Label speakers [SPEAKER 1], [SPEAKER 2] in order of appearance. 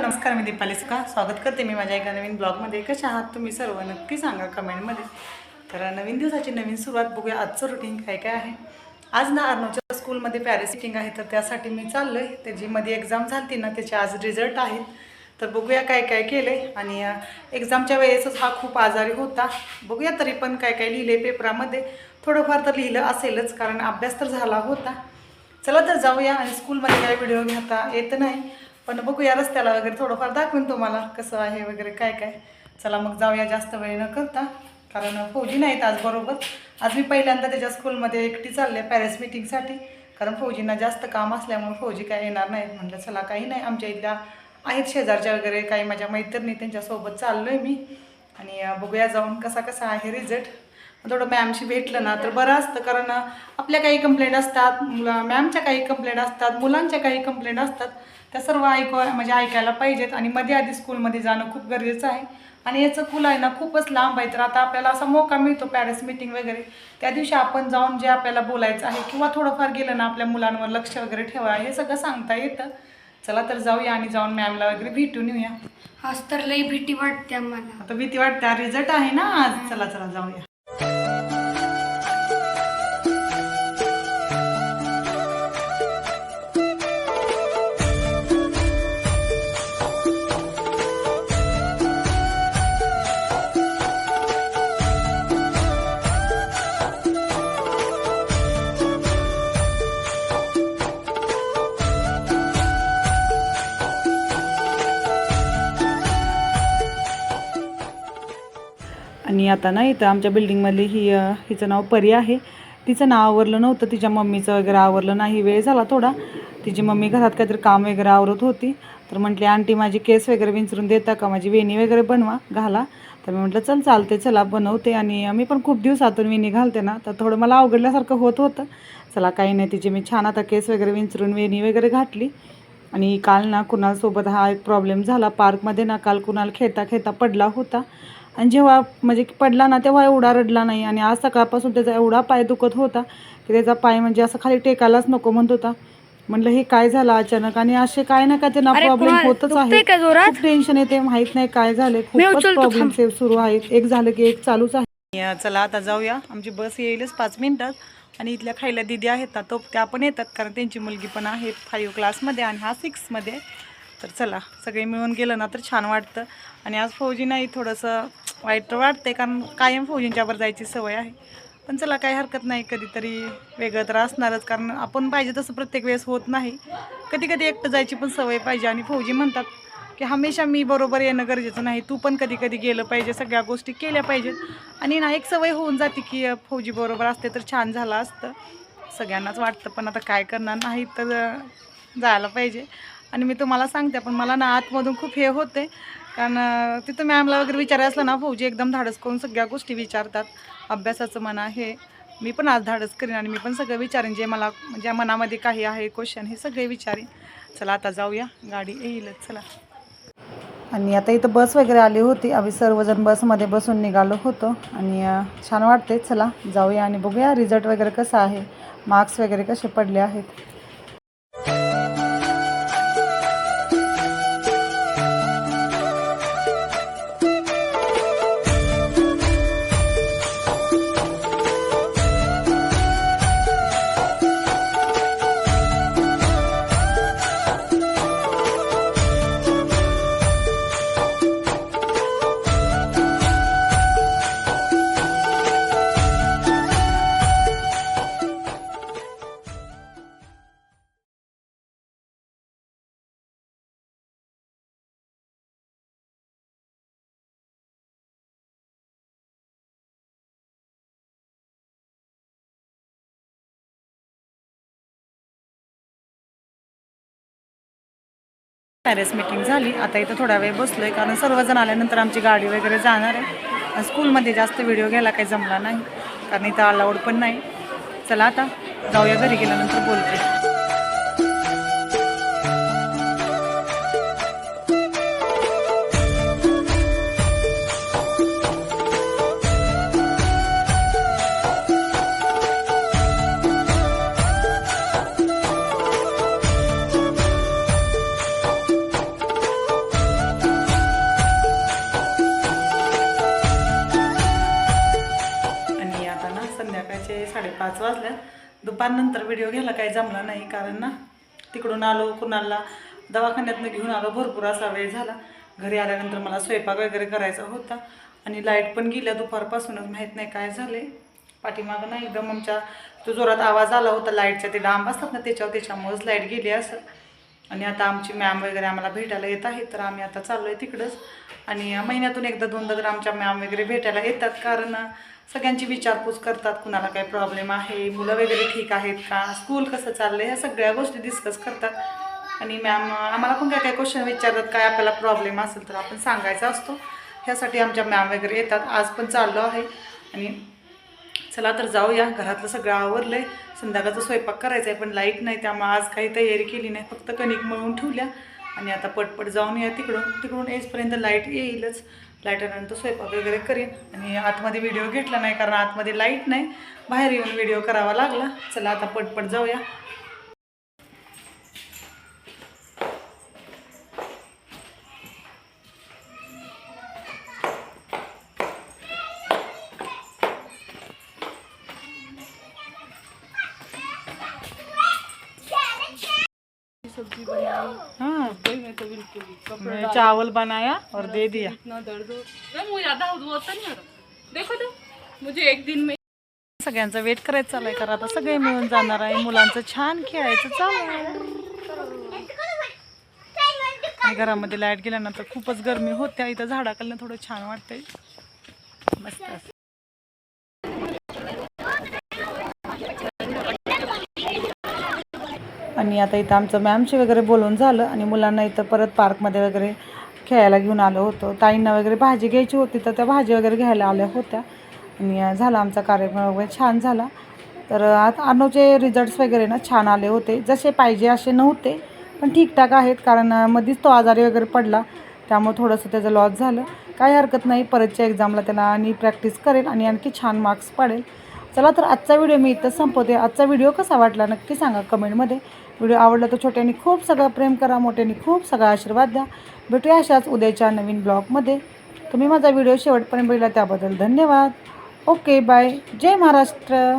[SPEAKER 1] नमस्कार मी दीपाली सुखा स्वागत करते मी माझ्या एका नवीन ब्लॉगमध्ये. कशा आहात तुम्ही सर्व? नक्की सांगा कमेंटमध्ये. तर नवीन दिवसाची नवीन सुरुवात बघूया. आजचं रुटीन काय काय आहे? आज ना अर्णवच्या स्कूलमध्ये पॅरेसिटिंग आहे तर त्यासाठी मी चाललो आहे त्याची मध्ये एक्झाम झाली ना त्याचे आज रिझल्ट आहेत. तर बघूया काय काय केलं आहे आणि एक्झामच्या वेळेसच हा खूप आजारी होता. बघूया तरी पण काय काय लिहिले पेपरामध्ये. थोडंफार तर लिहिलं असेलच कारण अभ्यास तर झाला होता. चला तर जाऊया आणि स्कूलमध्ये काय व्हिडिओ घेता येत नाही. पण बघूया रस्त्याला वगैरे थोडंफार दाखवेन तुम्हाला कसं आहे वगैरे काय काय. चला मग जाऊया जास्त वेळ न करता कारण फौजी नाहीत आज बरोबर. आज मी पहिल्यांदा त्याच्या स्कूलमध्ये एकटी चालले पॅरेस मिटिंगसाठी कारण फौजींना जास्त काम असल्यामुळे फौजी काय येणार नाहीत. म्हटलं चला काही नाही आमच्या इथल्या आहेत शेजारच्या वगैरे काही माझ्या मैत्रिणी त्यांच्यासोबत चाललो आहे मी. आणि बघूया जाऊन कसा कसा आहे रिझल्ट थोडं मॅमशी भेटलं ना तर बरं असतं. कारण आपल्या काही कंप्लेंट असतात मुला मॅमच्या काही कंप्लेंट असतात मुलांच्या काही कंप्लेंट असतात. त्या सर्व ऐकू म्हणजे ऐकायला पाहिजेत आणि मध्ये आधी स्कूलमध्ये जाणं खूप गरजेचं आहे. आणि याचं कुल आहे ना खूपच लांब आहे. तर आता आपल्याला असा मौका मिळतो पॅरेस मिटिंग वगैरे. त्या दिवशी आपण जाऊन जे आपल्याला बोलायचं आहे किंवा थोडंफार गेलं ना आपल्या मुलांवर लक्ष वगैरे ठेवा हे सगळं सांगता येतं. चला तर जाऊया आणि जाऊन मॅमला वगैरे भेटून येऊया.
[SPEAKER 2] आज तर लई भीती वाटते आम्हाला.
[SPEAKER 1] आता भीती वाटते रिझल्ट आहे ना आज. चला चला जाऊया. आणि आता ना इथं आमच्या बिल्डिंगमधली ही हिचं नाव परी आहे. तिचं नाव आवरलं नव्हतं तिच्या मम्मीचं वगैरे आवरलं नाही वेळ झाला थोडा. तिची मम्मी घरात काहीतरी काम वगैरे आवरत होती. तर म्हटली आंटी माझी केस वगैरे विंचरून देता का? माझी वेणी वगैरे बनवा घाला. तर मी म्हटलं चल चालते चला बनवते. आणि मी पण खूप दिवसातून वेणी घालते ना तर थोडं मला अवघडल्यासारखं होत होतं. चला काही नाही तिची मी छान आता केस वगैरे विंचरून वेणी वगैरे घातली. आणि काल ना कुणालसोबत हा एक प्रॉब्लेम झाला. पार्कमध्ये ना काल कुणाल खेळता खेळता पडला होता. आणि जेव्हा म्हणजे की पडला ना तेव्हा एवढा रडला नाही. आणि आज सकाळपासून त्याचा एवढा पाय दुखत होता की त्याचा पाय म्हणजे असं खाली टेकायलाच नको म्हणत होता. म्हटलं हे काय झालं अचानक? आणि असे काय ना काय त्यांना प्रॉब्लेम होतच आहे? खूप टेन्शन येते माहीत नाही काय झालंय.
[SPEAKER 2] मी
[SPEAKER 1] खूपच प्रॉब्लेम
[SPEAKER 2] थांब.
[SPEAKER 1] सुरू आहेत. एक झालं की एक चालूच आहे. चला आता जाऊया. आमची बस येईलच पाच मिनिटात. आणि इथल्या खायला दिदी आहेत. ना तो त्या पण येतात. कारण त्यांची मुलगी पण आहे फाईव्ह क्लासमध्ये आणि हा सिक्समध्ये. तर चला सगळे मिळून गेलं ना तर छान वाटतं. आणि आज फौजी नाही थोडंसं वाईट तर कारण कायम फौजींच्यावर जायची सवय आहे. पण चला काही हरकत नाही कधीतरी वेगळं तर असणारच कारण आपण पाहिजे तसं प्रत्येक वेळेस होत नाही. कधी कधी एकटं जायची पण सवय पाहिजे आणि फौजी म्हणतात की हमेशा मी बरोबर येणं गरजेचं नाही तू पण कधी कधी गेलं पाहिजे सगळ्या गोष्टी केल्या पाहिजेत. आणि ना एक सवय होऊन जाते की फौजी बरोबर असते तर छान झालं असतं. सगळ्यांनाच वाटतं पण आता काय करणार नाही तर जायला पाहिजे. आणि मी तुम्हाला सांगते पण मला ना आतमधून खूप हे होते कारण तिथं मॅमला वगैरे विचारायचं असलं ना फौजी एकदम धाडस करून सगळ्या गोष्टी विचारतात. अभ्यासाचं म्हणा हे मी पण आज धाडस करीन आणि मी पण सगळं विचारेन जे मला म्हणजे मनामध्ये काही आहे क्वेश्चन हे सगळे विचारेन. चला आता जाऊया. गाडी येईलच. चला. आणि आता इथं बस वगैरे आली होती. आम्ही सर्वजण बसमध्ये बसून निघालो होतो. आणि छान वाटते चला जाऊया आणि बघूया रिझल्ट वगैरे कसा आहे. मार्क्स वगैरे कसे पडले आहेत. पॅरेस मीटिंग झाली. आता इथं थोडा वेळ बसलो आहे कारण सर्वजण आल्यानंतर आमची गाडी वगैरे जाणार आहे. स्कूलमध्ये जास्त व्हिडिओ घ्यायला काही जमला नाही कारण इथं अलाउड पण नाही. चला आता जाऊया घरी गेल्यानंतर बोलते पाच वाजल्या दुपारनंतर व्हिडिओ घ्यायला काही जमला नाही कारण ना तिकडून आलो कुणाला दवाखान्यातनं घेऊन आलो भरपूर असा वेळ झाला. घरी आल्यानंतर मला स्वयंपाक वगैरे करायचा होता आणि लाइट पण गेल्या दुपारपासूनच माहीत नाही काय झाले पाठीमागं नाही एकदम आमच्या तो जोरात आवाज आला होता लाईटच्या ते डांब असतात ना त्याच्यावर त्याच्यामुळेच लाइट गेली असं आणि आता आमची मॅम वगैरे आम्हाला भेटायला येत आहे तर आम्ही आता चाललो आहे तिकडंच. आणि महिन्यातून एकदा दोनदा तर आमच्या मॅम वगैरे भेटायला येतात कारण सगळ्यांची विचारपूस करतात कुणाला काही प्रॉब्लेम आहे मुलं वगैरे ठीक आहेत का स्कूल कसं चाललं ह्या सगळ्या गोष्टी डिस्कस करतात. आणि मॅम आम्हाला पण काय काय क्वेश्चन विचारतात काय आपल्याला प्रॉब्लेम असेल तर आपण सांगायचा असतो. ह्यासाठी आमच्या मॅम वगैरे येतात आज पण चाललो आहे. आणि चला तर जाऊया. घरातलं सगळं आवरलं आहे संध्याकाळचा स्वयंपाक करायचा आहे पण लाइट नाही त्यामुळे आज काही तयारी केली नाही. फक्त कणिक मळून ठेवल्या. आणि आता पटपट जाऊन या तिकडून. तिकडून येईपर्यंत लाइट येईलच. लाइट आल्यानंतर स्वयंपाक वगैरे करेन. आणि आतमध्ये व्हिडिओ घेतला नाही कारण आतमध्ये लाइट नाही. बाहेर येऊन व्हिडिओ करावा लागला. चला आता पटपट जाऊया. हाँ।
[SPEAKER 3] मैं तो बिल्कुल कपड़े
[SPEAKER 1] मैं चावल बनाया और दे दिया।
[SPEAKER 3] इतना दर्द हो मैं मुझे ज़्यादा होता नहीं रहा। देखो तो मुझे एक दिन में
[SPEAKER 1] सगळ्यांचा वेट करायचं चालू आहे आता सगळे मिळून जाणार आहे. मुलांचं छान खेळायचं चालू आहे. घरामध्ये लाइट गेल्यानंतर खूपच गरमी होत्या इथं झाडाखालनं थोडं छान वाटतंय. मस्त. आणि आता इथं आमचं मॅमशी वगैरे बोलून झालं आणि मुलांना इथं परत पार्कमध्ये वगैरे खेळायला घेऊन आलो होतो. ताईंना वगैरे भाजी घ्यायची होती तर त्या भाजी वगैरे घ्यायला आल्या होत्या. आणि झाला आमचा कार्यक्रम वगैरे छान झाला. तर आता अर्नवचे रिझल्ट्स वगैरे ना छान आले होते. जसे पाहिजे असे नव्हते पण ठीकठाक आहेत कारण मध्येच तो आजारी वगैरे पडला. त्यामुळे थोडंसं त्याचं लॉस झालं. काही हरकत नाही परतच्या एक्झामला त्याला आणि प्रॅक्टिस करेल आणि आणखी छान मार्क्स पाडेल. चला तर आजचा व्हिडिओ मी इथं संपवते. आजचा व्हिडिओ कसा वाटला नक्की सांगा कमेंटमध्ये. व्हिडिओ आवडला तर छोट्याने खूप सगळं प्रेम करा मोठ्यांनी खूप सगळा आशीर्वाद द्या. भेटूया अशाच उद्याच्या नवीन ब्लॉगमध्ये. तुम्ही माझा व्हिडिओ शेवटपर्यंत बघितला त्याबद्दल धन्यवाद. Okay bye. जय महाराष्ट्र.